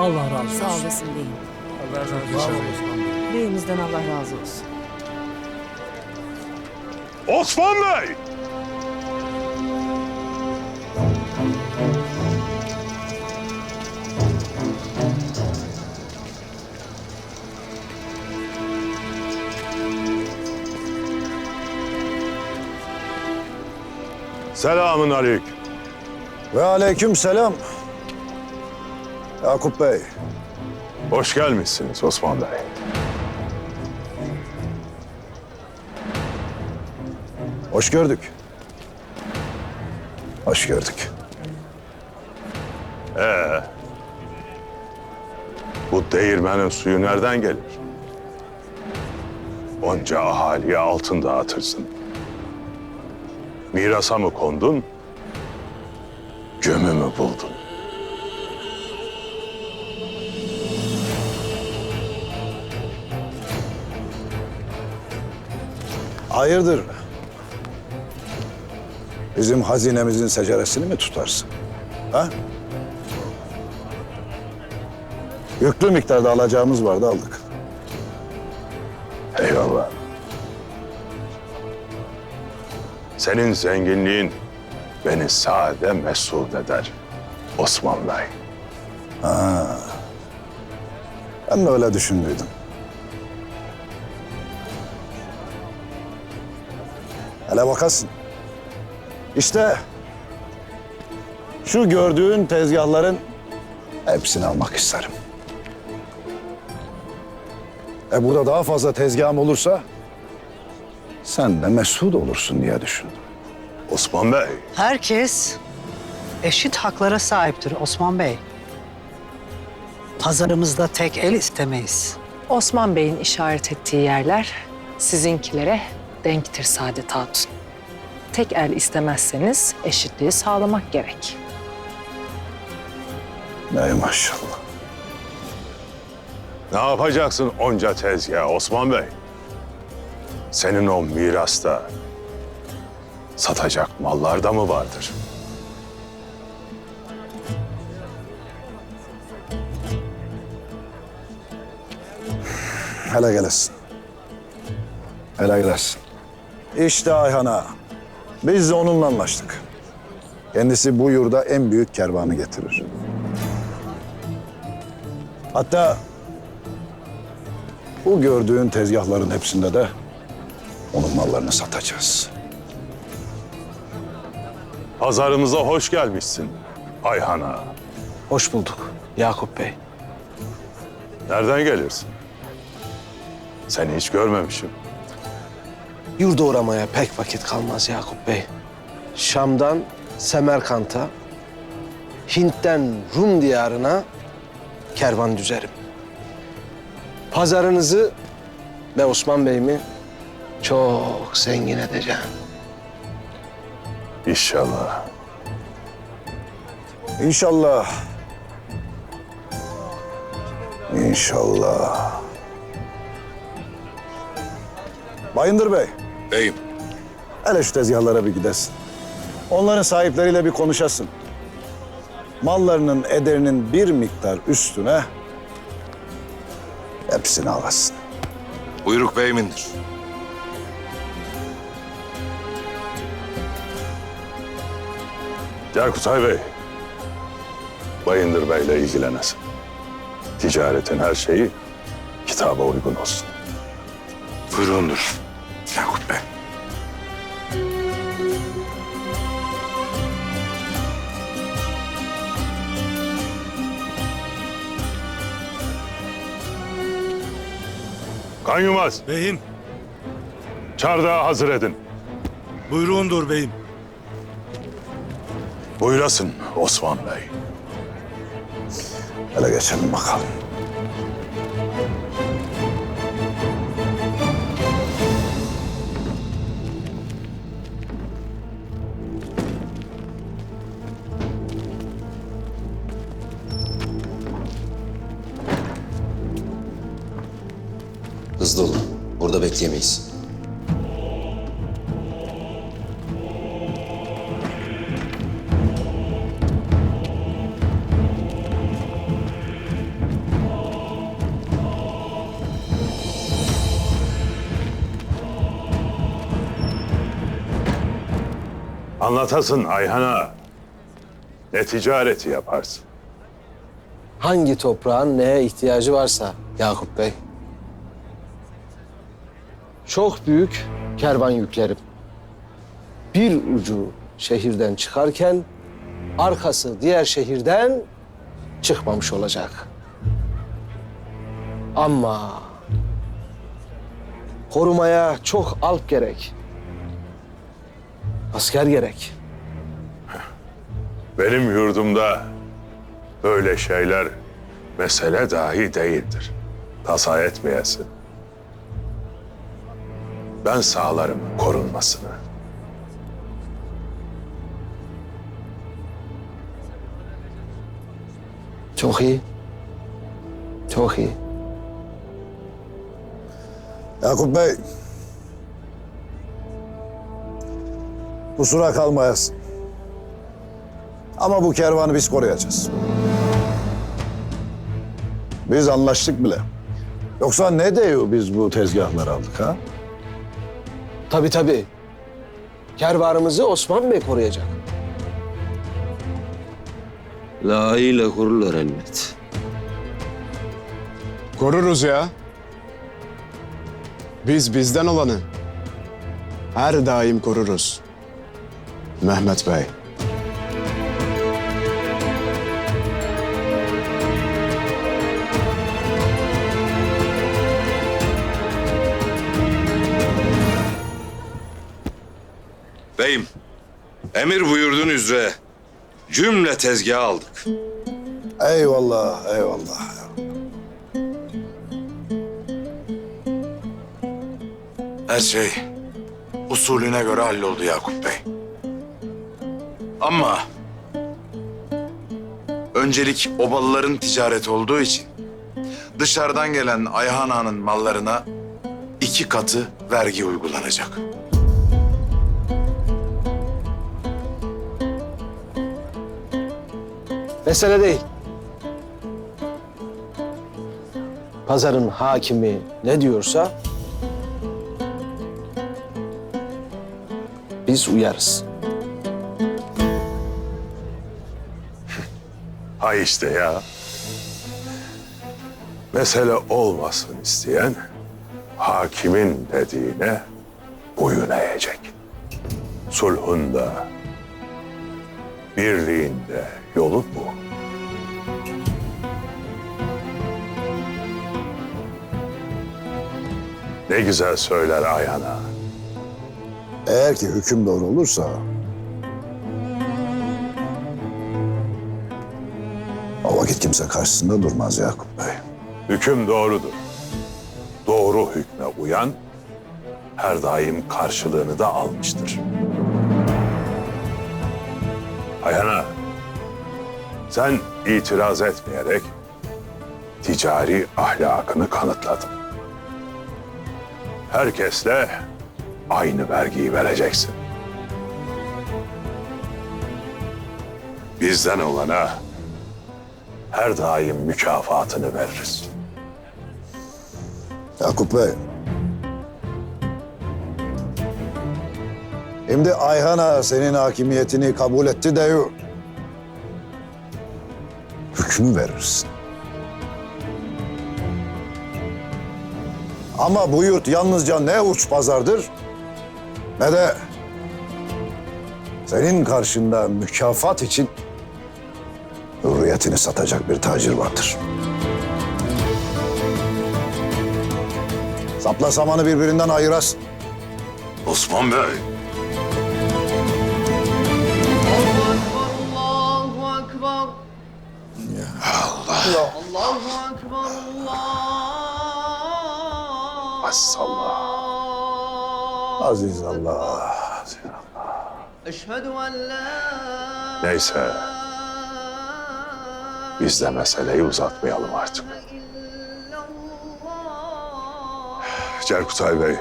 Allah razı olsun. Sağ olasın beyim. Allah razı olsun. Beyimizden Allah razı olsun. Osman Bey! Selamün aleyküm. Ve aleyküm selam. Yakup Bey, Hoş gelmişsiniz Osman Bey. hoş gördük. Hoş gördük. Bu değirmenin suyu nereden gelir? Onca ahaliye altın dağıtırsın. Mirasa mı kondun? Gömü mü buldun? Hayırdır? Bizim hazinemizin seceresini mi tutarsın? Ha? Yüklü miktarda alacağımız vardı aldık. Eyvallah. Senin zenginliğin beni sade mesut eder Osman Bey. Ben de öyle düşündüydüm. Hele bakasın. İşte şu gördüğün tezgahların hepsini almak isterim. E burada daha fazla tezgahım olursa sen de mesut olursun diye düşündüm. Osman Bey, Herkes eşit haklara sahiptir Osman Bey. Pazarımızda tek el istemeyiz. Osman Bey'in işaret ettiği yerler sizinkilere denktir Saadet Hatun. Tek el istemezseniz eşitliği sağlamak gerek. Ey maşallah. ne yapacaksın onca tezgah Osman Bey? Senin o mirasta satacak mallar da mı vardır? Hele gelesin. Hele gelesin. İşte Ayhan Ağa. Biz de onunla anlaştık. Kendisi bu yurda en büyük kervanı getirir. Hatta bu gördüğün tezgahların hepsinde de onun mallarını satacağız. Pazarımıza hoş gelmişsin Ayhan'a. Hoş bulduk Yakup Bey. Nereden gelirsin? Seni hiç görmemişim. Yurda uğramaya pek vakit kalmaz Yakup Bey. Şam'dan Semerkant'a, Hint'ten Rum diyarına kervan düzerim. Pazarınızı ve Osman Bey'imi çok zengin edeceğim. İnşallah. İnşallah. İnşallah. Bayındır Bey. Beyim, Hele şu tezgahlara bir gidesin. Onların sahipleriyle bir konuşasın. Mallarının ederinin bir miktar üstüne hepsini alasın. buyruk beyimindir. Yakutay Bey, Bayındır Bey'le ilgilenesin. Ticaretin her şeyi kitaba uygun olsun. Buyruğundur. Kan Yumaz, Beyim, çardağı hazır edin. buyruğundur beyim. Buyurasın Osman Bey. Hele geçelim bakalım. davet yemeyiz. Anlatasın Ayhan'a. Ne ticareti yaparsın? Hangi toprağın neye ihtiyacı varsa Yakup Bey. Çok büyük kervan yüklerim. Bir ucu şehirden çıkarken arkası diğer şehirden çıkmamış olacak. Ama korumaya çok alp gerek. Asker gerek. Benim yurdumda böyle şeyler mesele dahi değildir. Tasa etmeyesin. Ben sağlarım korunmasını. Çok iyi. Çok iyi. Yakup Bey. Kusura kalmayasın. Ama bu kervanı biz koruyacağız. Biz anlaştık bile. Yoksa ne diyor biz bu tezgahları aldık ha? Tabii tabii. Kervanımızı Osman Bey koruyacak. Layığıyla korurlar elbet. Koruruz ya. Biz bizden olanı her daim koruruz. Mehmet Bey. Emir buyurduğun üzere cümle tezgahı aldık. Eyvallah, eyvallah. Her şey usulüne göre halloldu Yakup Bey. Ama öncelik obalıların ticareti olduğu için dışarıdan gelen Ayhan Ağa'nın mallarına iki katı vergi uygulanacak. Mesele değil. Pazarın hakimi ne diyorsa biz uyarız. Ha işte ya. Mesele olmasın isteyen hakimin dediğine boyun eğecek. Sulhunda, birliğinde yolu bu. Ne güzel söyler Ayhan'a. Eğer ki hüküm doğru olursa... O vakit kimse karşısında durmaz Yakup Bey. Hüküm doğrudur. Doğru hükme uyan her daim karşılığını da almıştır. Ayhan'a, sen itiraz etmeyerek ticari ahlakını kanıtladın. Herkesle aynı vergiyi vereceksin. Bizden olana her daim mükafatını veririz. Yakup Bey. Şimdi Ayhan Ağa senin hakimiyetini kabul etti diyor. Hükmü verirsin. Ama bu yurt yalnızca ne uç pazardır ne de senin karşında mükafat için hürriyetini satacak bir tacir vardır. Sapla samanı birbirinden ayırasın. Osman Bey. Allah. Allahu Ekber. Allah. Maşallah. Aziz Allah. Eşhedü en la Neyse. Biz de meseleyi uzatmayalım artık. Cerkutay Bey,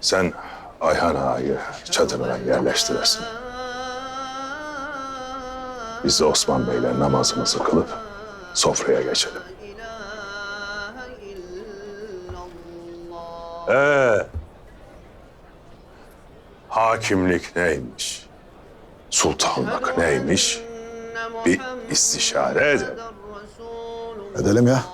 sen Ayhan Ağa'yı çadırına yerleştiresin. Biz de Osman Bey'le namazımızı kılıp sofraya geçelim. Ee, hakimlik neymiş? sultanlık neymiş? Bir istişare edelim. Edelim ya.